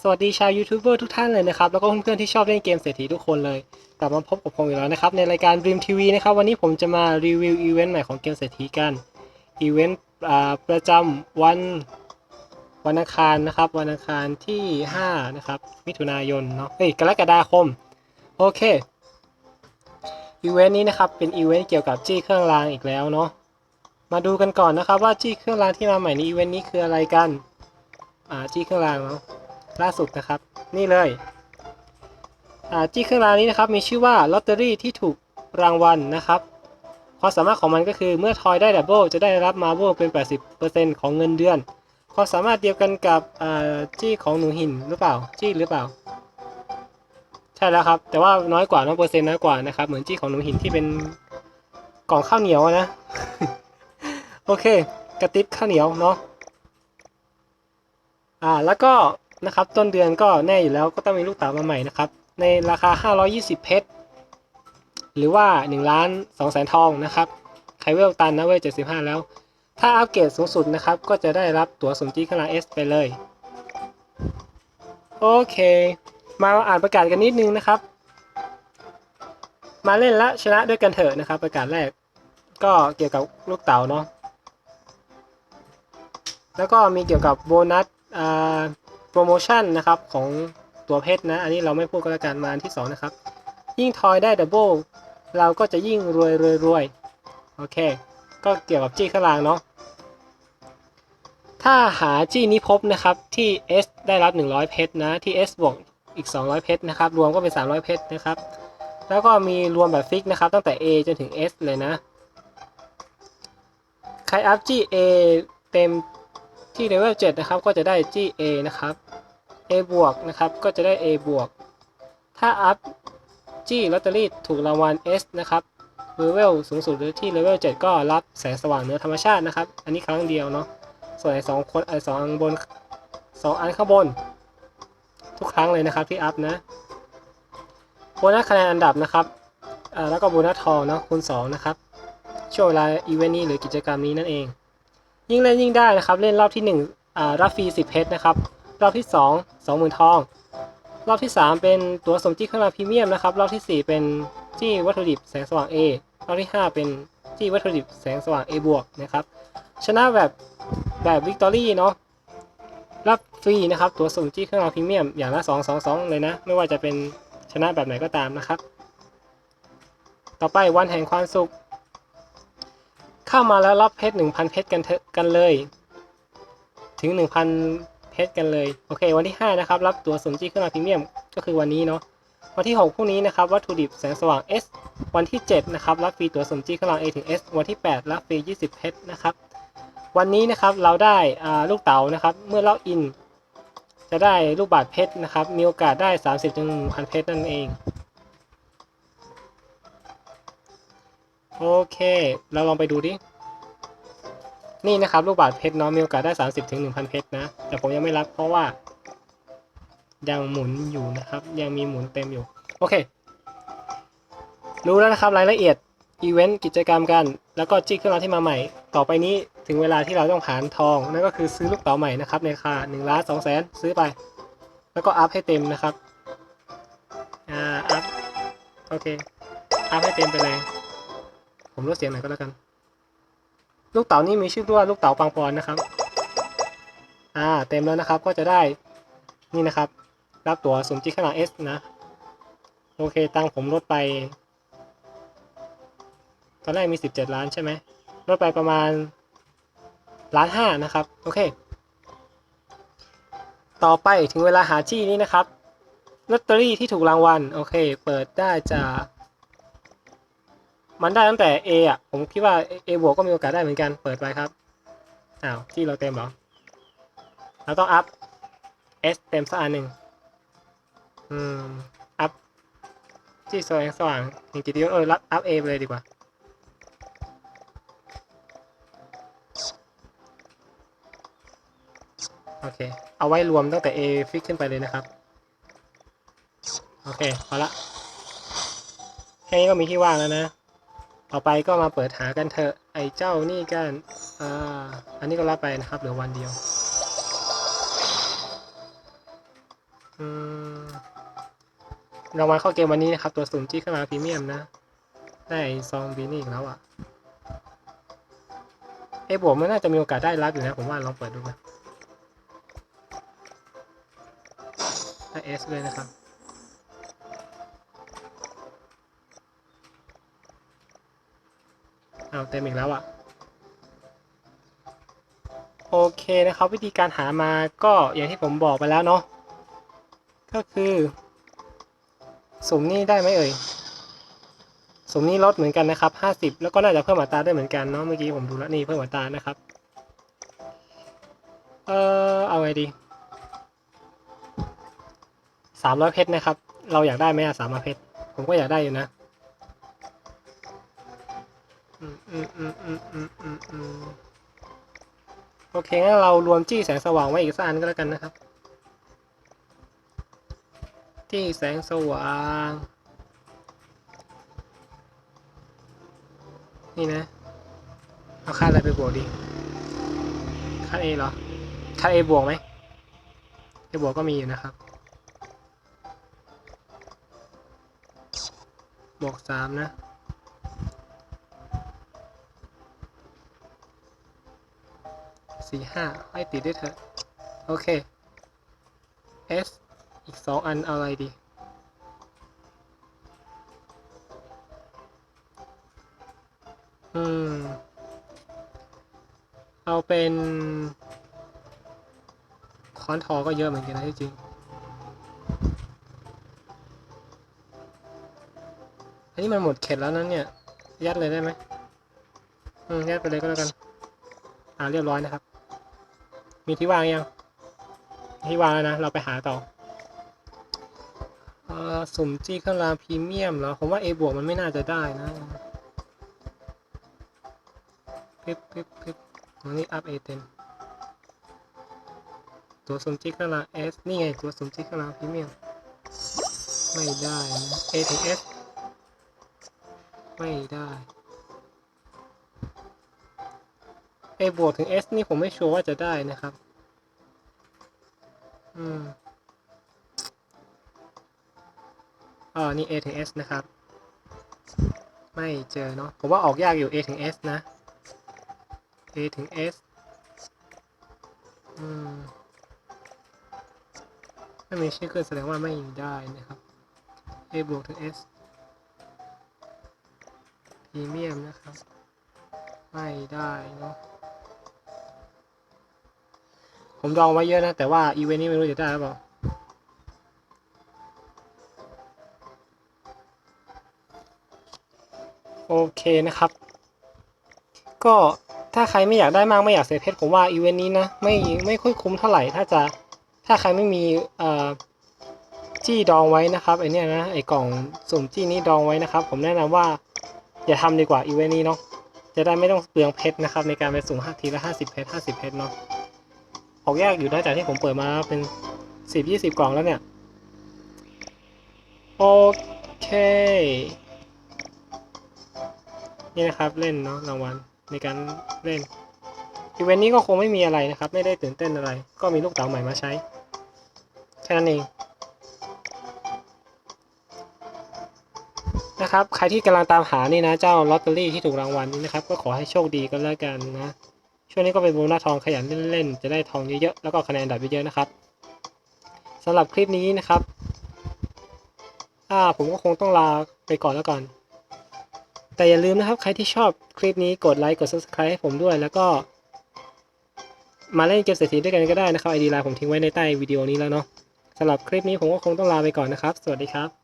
สวัสดีชาวยูทูบเบอร์ทุกท่านเลยนะครับ แล้วก็เพื่อนๆที่ชอบเล่นเกมเศรษฐีทุกคนเลย กลับมาพบกับผมอีกแล้วนะครับ ในรายการ Dream TV นะครับ วันนี้ผมจะมารีวิวอีเวนต์ใหม่ของเกมเศรษฐีกันอีเวนต์ประจำวันวันอังคารนะครับ วันอังคารที่ 5 นะครับ มิถุนายนเนาะเอ้ยกรกฎาคม โอเคอีเวนต์นี้นะครับ เป็นอีเวนต์เกี่ยวกับจี้เครื่องรางอีกแล้วเนาะมาดูกันก่อนนะครับว่าจี้เครื่องรางที่มาใหม่ในอีเวนต์นี้คืออะไรกันอ่าจี้เครื่องรางเนาะ ล่าสุดนะครับ นี่เลยจี้เครื่องรางนี้นะครับมีชื่อว่าลอตเตอรี่ที่ถูกรางวัลนะครับความสามารถของมันก็คือเมื่อทอยได้ดับเบิลจะได้รับมาร์เบิลเป็น 80%ของเงินเดือนความสามารถเดียวกันกับจี้ของหนูหินหรือเปล่าจี้หรือเปล่า ใช่แล้วครับ แต่ว่าน้อยกว่าน้อยเปอร์เซ็นต์น้อยกว่านะครับ เหมือนจี้ของหนูหินที่เป็นกล่องข้าวเหนียวนะ โอเค กระติบข้าวเหนียวเนาะอ่าแล้วก็ นะครับ ต้นเดือนก็แน่อยู่แล้วก็ต้องมีลูกเต๋ามาใหม่นะครับ ในราคา 520 เพชร หรือว่า1ล้าน2แสนทองนะครับใคเวลตันนะเวล75 แล้ว ถ้าอัปเกรดสูงสุดนะครับ ก็จะได้รับตั๋วสมจีขนาด S ไปเลย โอเค มาอ่านประกาศกันนิดนึงนะครับ มาเล่นและชนะด้วยกันเถอะนะครับ ประกาศแรก ก็เกี่ยวกับลูกเต๋าเนาะแล้วก็มีเกี่ยวกับโบนัสอ่า โปรโมชั่นนะครับของตัวเพชรนะ อันนี้เราไม่พูดก็แล้วกันมาอันที่ 2 นะครับ ยิ่งทอยได้ดับเบิลเราก็จะยิ่งรวยรวยรวยโอเค ก็เกี่ยวกับจี้ข้างล่างเนาะถ้าหาจี้นี้พบนะครับที่ S ได้รับ 100 เพชรนะ ที่ S บวกอีก 200 เพชรนะครับ รวมก็เป็น 300 เพชรนะครับ แล้วก็มีรวมแบบฟิกนะครับ ตั้งแต่ A จนถึง S เลยนะ ใครอัพ G A เต็ม ที่เลเวล7นะครับก็จะได้ G A นะครับ A บวกนะครับก็จะได้ A บวก ถ้าอัพ G ลอตเตอรี่ถูกรางวัล S นะครับเลเวลสูงสุดหรือที่เลเวล7ก็รับแสงสว่างเหนือธรรมชาตินะครับ อันนี้ครั้งเดียวเนาะส่วนไอ้สองคนไอ้สองอันบนสองอันข้างบน ทุกครั้งเลยนะครับที่อัพนะโบนัสคะแนนอันดับนะครับแล้วก็โบนัสทองเนาะคูณ2นะครับช่วงเวลาอีเวนต์นี้หรือกิจกรรมนี้นั่นเอง ยิ่งเล่นยิ่งได้นะครับ เล่นรอบที่1อ่ารับฟรี10เพชรนะครับ รอบที่ 2 20,000ทอง รอบที่ 3 เป็นตัวสมจี้เครื่องรางพรีเมียมนะครับ รอบทีสี่ 4 เป็นจี้วัตถุดิบแสงสว่าง A รอบที่ 5 เป็นจี้วัตถุดิบแสงสว่าง A บวกนะครับ ชนะแบบแบบวิกตอรี่เนาะ รับฟรีนะครับ ตัวสมจี้เครื่องรางพรีเมียมอย่างละ 2 2 2 เลยนะ ไม่ว่าจะเป็นชนะแบบไหนก็ตามนะครับ ต่อไปวันแห่งความสุข เข้ามาแล้วรับเพชร1,000เพชรกันเถอะกันเลย ถึง1,000เพชรกันเลย โอเค วันที่ 5 นะครับ รับตัวสุ่มจี้เครื่องราพรีเมียม ก็คือวันนี้เนาะ วันที่ 6 พรุ่งนี้นะครับ วัตถุดิบแสงสว่าง S วันที่ 7 นะครับ รับฟรีตัวสุ่มจี้เครื่องรา A ถึง S วันที่ 8 รับฟรี 20 เพชรนะครับ วันนี้นะครับ เราได้ลูกเต๋านะครับ เมื่อล็อกอิน จะได้ลูกบาศก์เพชรนะครับ มีโอกาสได้ 30-1,000 เพชรนั่นเอง โอเค เราลองไปดูดิ นี่นะครับ ลูกบาศก์เพชรเนาะมีโอกาสได้ 30ถึง1,000เพชรนะ แต่ผมยังไม่รับเพราะว่า ยังหมุนอยู่นะครับ ยังมีหมุนเต็มอยู่ โอเค รู้แล้วนะครับรายละเอียดอีเวนต์กิจกรรมกัน แล้วก็จี้เครื่องรางที่มาใหม่ ต่อไปนี้ถึงเวลาที่เราต้องผานทอง นั่นก็คือซื้อลูกเต๋าใหม่นะครับ ในราคา1ล้าน2แสนซื้อไป แล้วก็อัพให้เต็มนะครับ อ่า อัพ โอเค อัพให้เต็มไปเลย ผมลดเสียงหน่อยก็แล้วกัน ลูกเต๋านี่มีชื่อว่าลูกเต๋าปังปอนนะครับ อ่า เต็มแล้วนะครับ ก็จะได้ นี่นะครับ รับตั๋วสุ่มจีข้างหลัง S นะ โอเค ตังผมลดไป ตอนแรกมี 17 ล้านใช่ไหม ลดไปประมาณล้านห้านะครับ โอเค ต่อไปถึงเวลาหาจี้นี้นะครับลอตเตอรี่ที่ถูกรางวัล โอเค เปิดได้จาก มันได้ตั้งแต่ A อะ ผมคิดว่า A บวกก็มีโอกาสได้เหมือนกัน เปิดไปครับ อ้าว ที่เราเต็มหรอ เราต้องอัพ S เต็มสักอันหนึ่งอืม อัพที่สว่างสว่างอย่งจิตยศเออรับอัพ A ไปเลยดีกว่า โอเค เอาไว้รวมตั้งแต่ A ฟิกขึ้นไปเลยนะครับ โอเค พอละ แค่นี้ก็มีที่ว่างแล้วนะ ต่อไปก็มาเปิดหากันเถอะไอ้เจ้านี่กันอ่าอันนี้ก็รับไปนะครับเหลือวันเดียวรางวัลเข้าเกมวันนี้นะครับ ตัวสุ่มจี้ขึ้นมาพรีเมียมนะ ได้ซองบีนี่อีกแล้วอะเอ้บวกมันน่าจะมีโอกาสได้รับอยู่นะ ผมว่าลองเปิดดูนะได้เอสเลยนะครับ เอาเต็มอีกแล้วอะโอเคนะครับ วิธีการหามาก็อย่างที่ผมบอกไปแล้วเนาะก็คือ สุ่มนี่ได้ไหมเอ่ยสุ่มนี่ลดเหมือนกันนะครับ 50 แล้วก็น่าจะเพิ่มอัตราได้เหมือนกันเนาะเมื่อกี้ผมดูแล้วนี่เพิ่มอัตรานะครับเออเอาไงดี300เพชรนะครับ เราอยากได้ไหมอะ300เพชรผมก็อยากได้อยู่นะ อืมอืมอืมอืมอืมอืมอืมโอเคงั้นเรารวมจี้แสงสว่างไว้อีกสักอันก็แล้วกันนะครับ จี้แสงสว่าง นี่นะ เอาค่าอะไรไปบวกดี ค่า A เหรอ ค่า A บวกไหม A บวกก็มีอยู่นะครับ บวกสามนะ สี่ห้าให้ติดด้วยเถอะ โอเค S อีกสองอันเอาอะไรดี อืม เอาเป็นค้อนทอก็เยอะเหมือนกันนะที่จริงอันนี้มันหมดเขตแล้วนั้นเนี่ย ยัดเลยได้ไหมอืมยัดไปเลยก็แล้วกัน อ่าเรียบร้อยนะครับ มีที่วางยัง ที่วางแล้วนะ เราไปหาต่อเอ่อสุ่มจี้เครื่องรางพรีเมียมเหรอ ผมว่า A บวกมันไม่น่าจะได้นะปึ๊บปึ๊บปึ๊บอันนี้อัพ A เต็มตัวสุ่มจี้เครื่องราง S นี่ไง ตัวสุ่มจี้เครื่องรางพรีเมียม ไม่ได้นะ A ถึง S ไม่ได้ A บวกถึง S นี่ผมไม่ชัวร์ว่าจะได้นะครับ อืมอ่านี่ A ถึง S นะครับ ไม่เจอเนาะ ผมว่าออกยากอยู่ A ถึง S นะ A ถึง S อืมไม่มีชื่อขึ้นแสดงว่าไม่ได้นะครับ A บวกถึง S พรีเมียมนะครับ ไม่ได้เนาะ ผมดองไว้เยอะนะ แต่ว่าอีเวนต์นี้ไม่รู้จะได้หรือเปล่าโอเคนะครับ ก็ถ้าใครไม่อยากได้มากไม่อยากเสียเพชรผมว่าอีเวนต์นี้นะไม่ไม่ค่อยคุ้มเท่าไหร่ถ้าจะถ้าใครไม่มีเอ่อจี้ดองไว้นะครับไอเนี้ยนะไอกล่องสุ่มจี้นี้ดองไว้นะครับ ผมแนะนำว่าอย่าทำดีกว่าอีเวนต์นี้เนาะจะได้ไม่ต้องเปลืองเพชรนะครับในการไปสุ่มห้าทีละห้าสิบเพชรห้าสิบเพชรเนาะ ออกยากอยู่นะจากที่ผมเปิดมาเป็นสิบยี่สิบกล่องแล้วเนี่ย โอเค นี่นะครับเล่นเนาะรางวัลในการเล่นอีเวนต์นี้ก็คงไม่มีอะไรนะครับ ไม่ได้ตื่นเต้นอะไร ก็มีลูกเต๋าใหม่มาใช้ แค่นั้นเองนะครับ ใครที่กำลังตามหานี่นะ เจ้าลอตเตอรี่ที่ถูกรางวัลนี้นะครับ ก็ขอให้โชคดีกันแล้วกันนะ ช่วงนี้ก็เป็นโบนัสทองขยันเล่นๆ จะได้ทองเยอะๆ แล้วก็คะแนนดับเยอะๆนะครับสำหรับคลิปนี้นะครับอ่าผมก็คงต้องลาไปก่อนแล้วก่อนแต่อย่าลืมนะครับ ใครที่ชอบคลิปนี้กดไลค์กด subscribe ให้ผมด้วยแล้วก็มาเล่นเกมเศรษฐีด้วยกันก็ได้นะครับ ID ไลน์ผมทิ้งไว้ในใต้วิดีโอนี้แล้วเนาะสำหรับคลิปนี้ผมก็คงต้องลาไปก่อนนะครับ สวัสดีครับ